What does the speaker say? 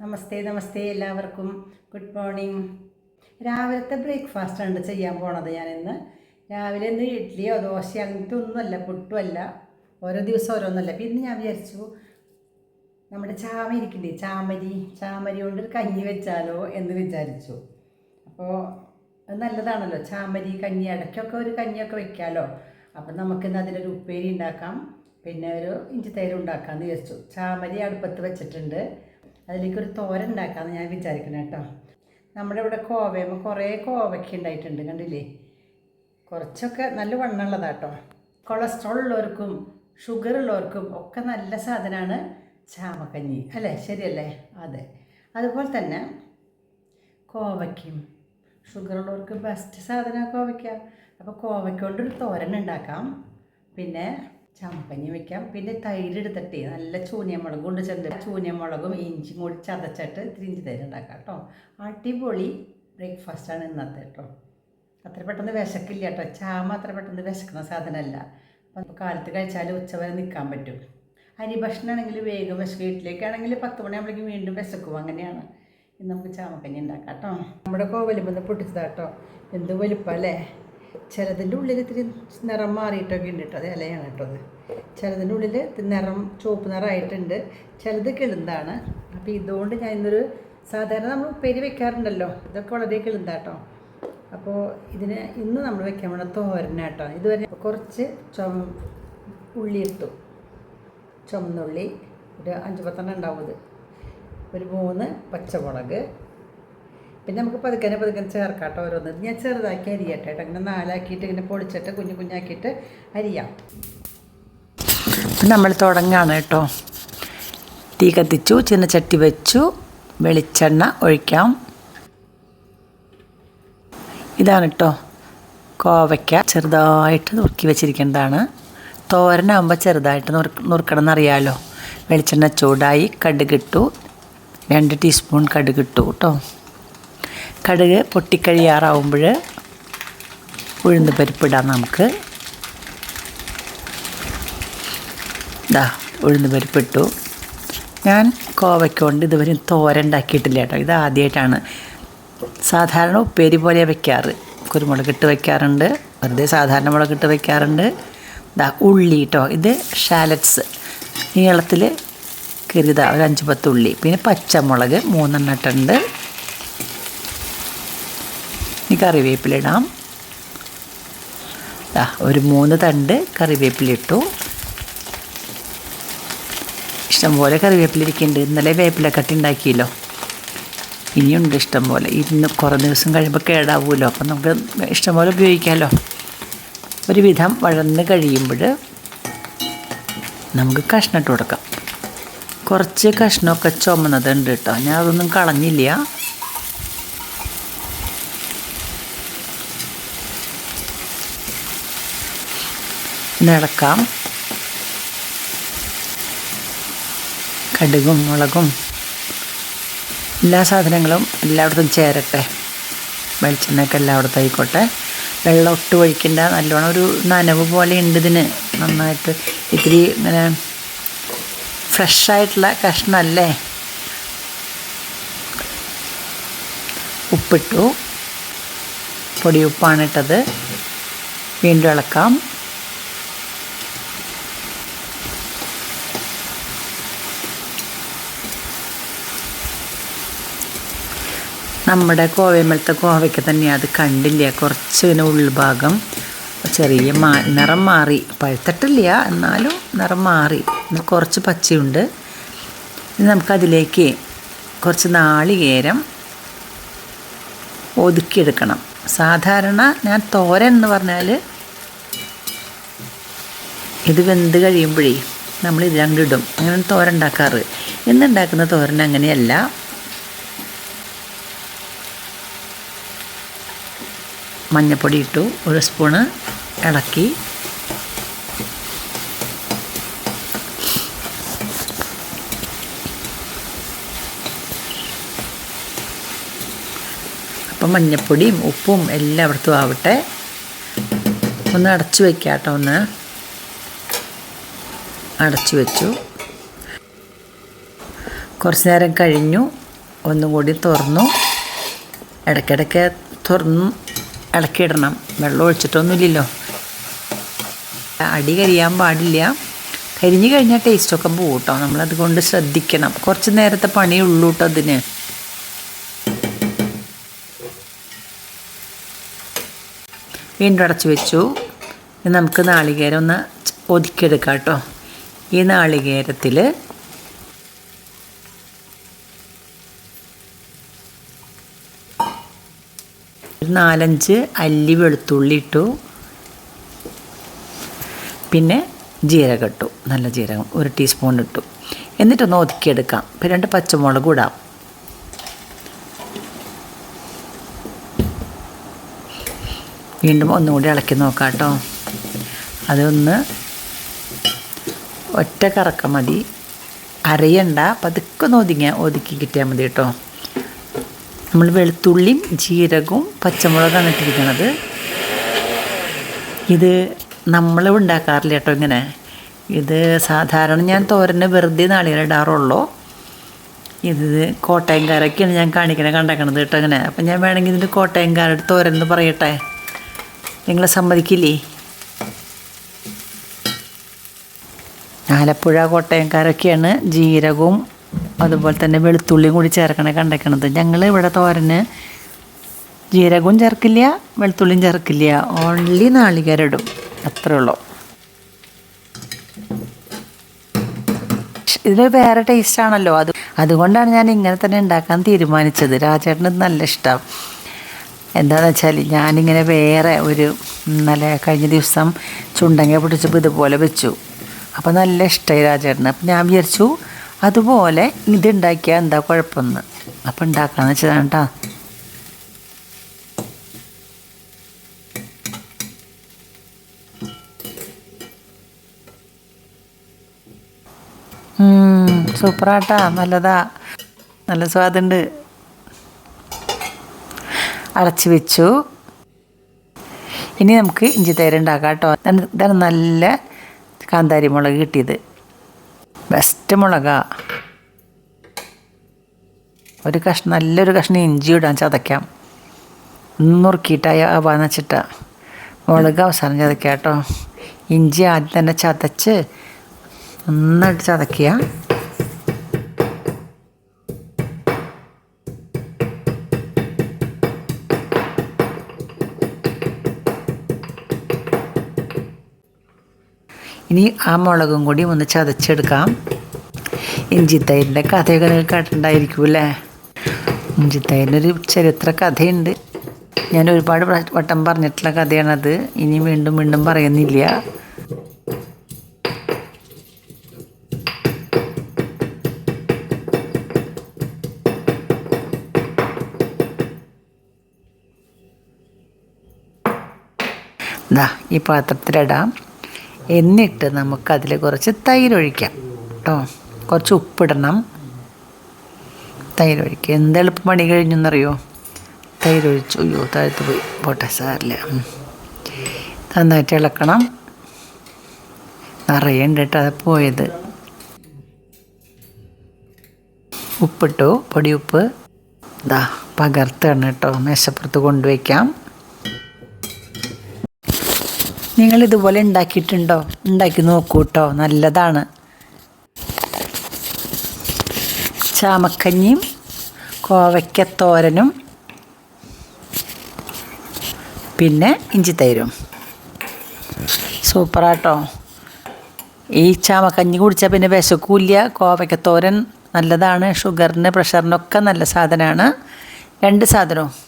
നമസ്തേ നമസ്തേ എല്ലാവർക്കും. Good morning രാവിലത്തെ breakfast ആണ് ചെയ്യാൻ പോണത് ഞാനിന്ന്. രാവിലെ ഇന്ന് ഇഡ്ഡലിയോ ദോശയോ അങ്ങനത്തെ ഒന്നുമല്ല പുട്ടുമല്ല. ഓരോ ദിവസം ഓരോന്നല്ല. അപ്പം ഇന്ന് ഞാൻ വിചാരിച്ചു നമ്മുടെ ചാമ ഇരിക്കണ്ടേ? ചാമരി ചാമരി കൊണ്ട് ഒരു കഞ്ഞി വെച്ചാലോ എന്ന് വിചാരിച്ചു. അപ്പോൾ അത് നല്ലതാണല്ലോ. ചാമരി കഞ്ഞി ഇടയ്ക്കൊക്കെ ഒരു കഞ്ഞിയൊക്കെ വെക്കാമല്ലോ അപ്പം നമുക്കിന്ന് അതിലൊരു ഉപ്പേരി ഉണ്ടാക്കാം. പിന്നെ ഒരു ഇഞ്ചി തൈര് ഉണ്ടാക്കാമെന്ന് വിചാരിച്ചു. ചാമരി അടുപ്പത്ത് വെച്ചിട്ടുണ്ട്. അതിലേക്ക് ഒരു തോരൻ ഉണ്ടാക്കാമെന്ന് ഞാൻ വിചാരിക്കണം കേട്ടോ. നമ്മുടെ ഇവിടെ കോവയമ്മ കുറേ കോവയ്ക്ക ഉണ്ടായിട്ടുണ്ട് കണ്ടില്ലേ? കുറച്ചൊക്കെ നല്ല വണ്ണമുള്ളതാട്ടോ കൊളസ്ട്രോൾ ഉള്ളവർക്കും ഷുഗർ ഉള്ളവർക്കും ഒക്കെ നല്ല സാധനമാണ് ചാമക്കഞ്ഞി. അല്ലേ? ശരിയല്ലേ? അതെ. അതുപോലെ തന്നെ കോവയ്ക്കും ഷുഗർ ഉള്ളവർക്ക് ബെസ്റ്റ് സാധനം കോവയ്ക്ക. അപ്പോൾ കോവയ്ക്ക കൊണ്ടൊരു തോരൻ ഉണ്ടാക്കാം. പിന്നെ ചാമക്കഞ്ഞി വെക്കാം. പിന്നെ തൈര് എടുത്തിട്ട് നല്ല ചൂനിയമുളകും കൊണ്ട് ചെന്ന് ചൂനിയമുളകും ഇഞ്ചിയും കൂടി ചതച്ചിട്ട് ഇത്തിരി ഇഞ്ചി തൈര് ഉണ്ടാക്കാം കേട്ടോ. അടിപൊളി ബ്രേക്ക്ഫാസ്റ്റാണ് ഇന്നത്തെ കേട്ടോ. അത്ര പെട്ടെന്ന് വിശക്കില്ല കേട്ടോ. ചാമ അത്ര പെട്ടെന്ന് വിശക്കുന്ന സാധനമല്ല. അപ്പം നമുക്ക് കാലത്ത് കഴിച്ചാൽ ഉച്ചവരെ നിൽക്കാൻ പറ്റും. അരി ഭക്ഷണം ആണെങ്കിൽ വേഗം വിശക്കും. വീട്ടിലേക്കാണെങ്കിൽ പത്ത് മണിയാകുമ്പോഴേക്കും വീണ്ടും വിശക്കും. അങ്ങനെയാണ്. ഇന്ന് നമുക്ക് ചാമക്കഞ്ഞി ഉണ്ടാക്കാം കേട്ടോ. നമ്മുടെ കോവലിമ്പന്ന് പൊട്ടിച്ചതാട്ടോ എന്ത് വലുപ്പം അല്ലേ? ചിലതിന്റെ ഉള്ളിൽ ഇത്തിരി നിറം മാറിയിട്ടൊക്കെ ഉണ്ട് കേട്ടോ അത് ഇലയാണ് കേട്ടോ അത്. ചിലതിന്റെ ഉള്ളിൽ നിറം ചുവപ്പ് നിറമായിട്ടുണ്ട് ചിലത് കിളുന്താണ്. അപ്പോൾ ഇതുകൊണ്ട് ഞാൻ ഇന്നൊരു സാധാരണ നമ്മൾ ഉപ്പേരി വെക്കാറുണ്ടല്ലോ ഇതൊക്കെ വളരെ കിളുന്താട്ടോ. അപ്പോൾ ഇതിന് ഇന്ന് നമ്മൾ വെക്കാൻ വേണ്ട തോരനാട്ടോ ഇതുവരെ കുറച്ച് ചുമ ഉള്ളി ഇട്ടു. ചുമന്നുള്ളി ഒരു അഞ്ച് പത്തെണ്ണം ഉണ്ടാവും ഇത്. ഒരു മൂന്ന് പച്ചമുളക് പിന്നെ നമുക്ക് പതുക്കനെ പതുക്കനെ ചേർക്കാം കേട്ടോ ഓരോന്ന് ഞാൻ ചെറുതാക്കി അരിയട്ടെ കേട്ടോ ഇങ്ങനെ നാലാക്കിയിട്ട് ഇങ്ങനെ പൊടിച്ചിട്ട് കുഞ്ഞു കുഞ്ഞാക്കിയിട്ട് അരിയാം. നമ്മൾ തുടങ്ങാണ് കേട്ടോ തീ കത്തിച്ചു ചിന്ന ചട്ടി വെച്ചു വെളിച്ചെണ്ണ ഒഴിക്കാം. ഇതാണ് കേട്ടോ കോവയ്ക്ക ചെറുതായിട്ട് നുറുക്കി വെച്ചിരിക്കേണ്ടതാണ്. തോരനാകുമ്പോൾ ചെറുതായിട്ട് നുറുക്ക് നുറുക്കണം എന്നറിയാമല്ലോ വെളിച്ചെണ്ണ ചൂടായി കടുകിട്ടു രണ്ട് ടീസ്പൂൺ കടുകിട്ടു കേട്ടോ കടുക് പൊട്ടിക്കഴിയാറാവുമ്പോൾ ഉഴുന്ന് പരിപ്പിടാം നമുക്ക്. ഇതാ ഉഴുന്ന് പരിപ്പിട്ടു. ഞാൻ കോവയ്ക്ക കൊണ്ട് ഇതുവരെ തോരൻ ഉണ്ടാക്കിയിട്ടില്ല കേട്ടോ. ഇത് ആദ്യമായിട്ടാണ് സാധാരണ ഉപ്പേരി പോലെ വയ്ക്കാറ് കുരുമുളക് ഇട്ട് വയ്ക്കാറുണ്ട് വെറുതെ സാധാരണ മുളക് ഇട്ട് വയ്ക്കാറുണ്ട് ഇതാ ഉള്ളി കേട്ടോ ഇത് ഷാലറ്റ്സ്. നീളത്തിൽ കരുത ഒരു അഞ്ച് പത്ത് ഉള്ളി. പിന്നെ പച്ചമുളക് മൂന്നെണ്ണം ഇട്ടുണ്ട് ഇനി കറിവേപ്പിലിടാം ദാ ഒരു മൂന്ന് തണ്ട് കറിവേപ്പിലിട്ടു ഇഷ്ടംപോലെ കറിവേപ്പിലിരിക്കുന്നുണ്ട് ഇന്നലെ വേപ്പില ഉണ്ടാക്കിയല്ലോ. ഇനിയുണ്ട് ഇഷ്ടംപോലെ. ഇന്ന് കുറേ ദിവസം കഴിയുമ്പോൾ കേടാവുമല്ലോ അപ്പം നമുക്ക് ഇഷ്ടംപോലെ ഉപയോഗിക്കാമല്ലോ ഒരുവിധം വഴന്ന് കഴിയുമ്പോൾ നമുക്ക് കഷ്ണം ഇട്ട് കൊടുക്കാം. കുറച്ച് കഷ്ണമൊക്കെ ചുമന്നതുണ്ട് കേട്ടോ. ഞാൻ അതൊന്നും കളഞ്ഞില്ല. നിളക്കാം കടുകും മുളകും എല്ലാ സാധനങ്ങളും എല്ലായിടത്തും ചേരട്ടെ. വെളിച്ചെണ്ണയൊക്കെ എല്ലായിടത്തും ആയിക്കോട്ടെ. വെള്ളം ഒട്ട് ഒഴിക്കണ്ട. നല്ലോണം ഒരു നനവ് പോലെ ഉണ്ട് ഇതിന്. നന്നായിട്ട് ഇത്തിരി ഇങ്ങനെ ഫ്രഷായിട്ടുള്ള കഷ്ണമല്ലേ? ഉപ്പിട്ടു. പൊടി ഉപ്പാണ് ഇട്ടത്. വീണ്ടും ഇളക്കാം. നമ്മുടെ കോവയമലത്തെ കോവയ്ക്ക് തന്നെ അത് കണ്ടില്ല. കുറച്ച് ഇങ്ങനെ ഉൾഭാഗം ചെറിയ മാ നിറം മാറി. പഴുത്തിട്ടില്ല. എന്നാലും നിറം മാറി. കുറച്ച് പച്ചയുണ്ട്. നമുക്കതിലേക്ക് കുറച്ച് നാളികേരം ഒതുക്കിയെടുക്കണം. സാധാരണ ഞാൻ തോരൻ എന്ന് പറഞ്ഞാൽ ഇത് വെന്ത് കഴിയുമ്പോഴേ നമ്മൾ ഇതിലങ്ങിടും അങ്ങനെ തോരൻ ഉണ്ടാക്കാറ്. ഇന്നുണ്ടാക്കുന്ന തോരൻ അങ്ങനെയല്ല. മഞ്ഞപ്പൊടി ഇട്ടു ഒരു സ്പൂണ് ഇളക്കി. അപ്പം മഞ്ഞപ്പൊടിയും ഉപ്പും എല്ലായിടത്തും ആവട്ടെ. ഒന്ന് അടച്ചു വയ്ക്കാം കേട്ടോ ഒന്ന്. അടച്ചു വെച്ചു. കുറച്ച് നേരം കഴിഞ്ഞു. ഒന്നും കൂടി തുറന്നു. ഇടയ്ക്കിടയ്ക്ക് തുറന്നു ഇളക്കിയിടണം. വെള്ളം ഒഴിച്ചിട്ടൊന്നുമില്ലല്ലോ. അടി കരിയാൻ പാടില്ല. കരിഞ്ഞു കഴിഞ്ഞാൽ ടേസ്റ്റൊക്കെ പോകും കേട്ടോ നമ്മളതുകൊണ്ട് ശ്രദ്ധിക്കണം. കുറച്ച് നേരത്തെ പണിയുള്ളൂ കേട്ടോ അതിന്. വീണ്ടും അടച്ചു വെച്ചു. നമുക്ക് നാളികേരം ഒന്ന് ഒതുക്കിയെടുക്കാം കേട്ടോ ഈ നാളികേരത്തിൽ ഒരു നാലഞ്ച് അല്ലി വെളുത്തുള്ളി ഇട്ടു. പിന്നെ ജീരകം ഇട്ടു. നല്ല ജീരകം ഒരു ടീസ്പൂൺ ഇട്ടു. എന്നിട്ടൊന്ന് ഒതുക്കിയെടുക്കാം. പിന്നെ രണ്ട് പച്ചമുളക് ഇടാം വീണ്ടും ഒന്നുകൂടി ഇളക്കി നോക്കാം കേട്ടോ. അതൊന്ന് ഒറ്റ കറക്കം മതി. അരയണ്ട പതുക്കെ ഒന്ന് ഒതുങ്ങിയ ഒതുക്കി കിട്ടിയാൽ മതി കേട്ടോ. നമ്മൾ വെളുത്തുള്ളിയും ജീരകവും പച്ചമുളകാണ് ഇട്ടിരിക്കുന്നത് ഇത് നമ്മൾ ഉണ്ടാക്കാറില്ല കേട്ടോ ഇങ്ങനെ. ഇത് സാധാരണ ഞാൻ തോരന് വെറുതെ നാളികളിടാറുള്ളൂ ഇത് കോട്ടയംകാരൊക്കെയാണ് ഞാൻ കാണിക്കണേ കണ്ടേക്കണത് കേട്ടോ ഇങ്ങനെ. അപ്പം ഞാൻ വേണമെങ്കിൽ ഇതിന്റെ കോട്ടയംകാരുടെ തോരൻ എന്ന് പറയട്ടെ. നിങ്ങൾ സമ്മതിക്കില്ലേ? ആലപ്പുഴ കോട്ടയംകാരൊക്കെയാണ് ജീരകവും അതുപോലെ തന്നെ വെളുത്തുള്ളിയും കൂടി ചേർക്കണേ കണ്ടേക്കണത്. ഞങ്ങൾ ഇവിടെ തോരന് ജീരകവും ചേർക്കില്ല വെളുത്തുള്ളിയും ചേർക്കില്ല. ഓൺലി നാളികേരം ഇടും. അത്രേ ഉള്ളൂ. ഇതിൽ വേറെ ടേസ്റ്റ് ആണല്ലോ. അത് അതുകൊണ്ടാണ് ഞാൻ ഇങ്ങനെ തന്നെ ഉണ്ടാക്കാൻ തീരുമാനിച്ചത്. രാജേട്ടന് നല്ല ഇഷ്ടം. എന്താണെന്ന് വെച്ചാൽ ഞാനിങ്ങനെ വേറെ ഒരു നല്ല കഴിഞ്ഞ ദിവസം ചുണ്ടങ്ങ പിടിച്ചപ്പോൾ ഇതുപോലെ വെച്ചു. അപ്പോൾ നല്ല ഇഷ്ടമായി രാജേട്ടന്. അപ്പം ഞാൻ വിചാരിച്ചു അതുപോലെ ഇതുണ്ടാക്കിയാൽ എന്താ കുഴപ്പമെന്ന്. അപ്പം ഉണ്ടാക്കാന്ന് വെച്ചതാണ് കേട്ടോ സൂപ്പറാട്ടാ. നല്ലതാ. നല്ല സ്വാദുണ്ട്. അടച്ച് വെച്ചു. ഇനി നമുക്ക് ഇഞ്ചി തേര ഉണ്ടാക്കാം കേട്ടോ ഇതാണ് നല്ല കാന്താരി മുളക് കിട്ടിയത്. ബെസ്റ്റ് മുളക. ഒരു കഷ്ണം നല്ലൊരു കഷ്ണം ഇഞ്ചി ഇടാൻ ചതയ്ക്കാം. നുറുക്കിയിട്ടായ ആവാന്ന് വെച്ചിട്ടാ. മുളക് അവസാനം ചതയ്ക്കാം കേട്ടോ. ഇഞ്ചി ആദ്യം തന്നെ ചതച്ച് നന്നായിട്ട് ചതയ്ക്കുക. ഇനി ആ മുളകും കൂടി ഒന്ന് ചതച്ചെടുക്കാം. ഇഞ്ചിത്തൈരിന്റെ കഥയൊക്കെ നിങ്ങൾ കേട്ടിട്ടുണ്ടായിരിക്കും അല്ലേ ഇഞ്ചിത്തൈരിനൊരു ചരിത്ര കഥയുണ്ട്. ഞാൻ ഒരുപാട് വട്ടം പറഞ്ഞിട്ടുള്ള കഥയാണത്. ഇനി വീണ്ടും വീണ്ടും പറയുന്നില്ല. ദാ ഈ പാത്രത്തിലിടാം. എന്നിട്ട് നമുക്കതിൽ കുറച്ച് തൈരൊഴിക്കാം. കേട്ടോ കുറച്ച് ഉപ്പിടണം. തൈരൊഴിക്കുക. എന്ത് എളുപ്പം പണി കഴിഞ്ഞെന്നറിയോ? തൈര് ഒഴിച്ചു അയ്യോ താഴത്ത് പോയി. പോട്ടെ സാറില്ല. നന്നായിട്ട് ഇളക്കണം. നിറയുണ്ട് കേട്ടോ അത് പോയത്. ഉപ്പിട്ടു. പൊടിയുപ്പ്. ഇതാ പകർത്താണ് കേട്ടോ മേശപ്പുറത്ത് കൊണ്ടുവയ്ക്കാം. നിങ്ങൾ ഇതുപോലെ ഉണ്ടാക്കിയിട്ടുണ്ടോ? ഉണ്ടാക്കി നോക്കൂട്ടോ. നല്ലതാണ്. ചാമക്കഞ്ഞിയും കോവയ്ക്കത്തോരനും. പിന്നെ ഇഞ്ചി ഇഞ്ചിത്തൈരും. സൂപ്പറാട്ടോ. ഈ ചാമക്കഞ്ഞി കുടിച്ചാൽ പിന്നെ വിശക്കൂല്ല. കോവയ്ക്കത്തോരൻ നല്ലതാണ്. ഷുഗറിന് പ്രഷറിനൊക്കെ നല്ല സാധനമാണ്. രണ്ട് സാധനവും.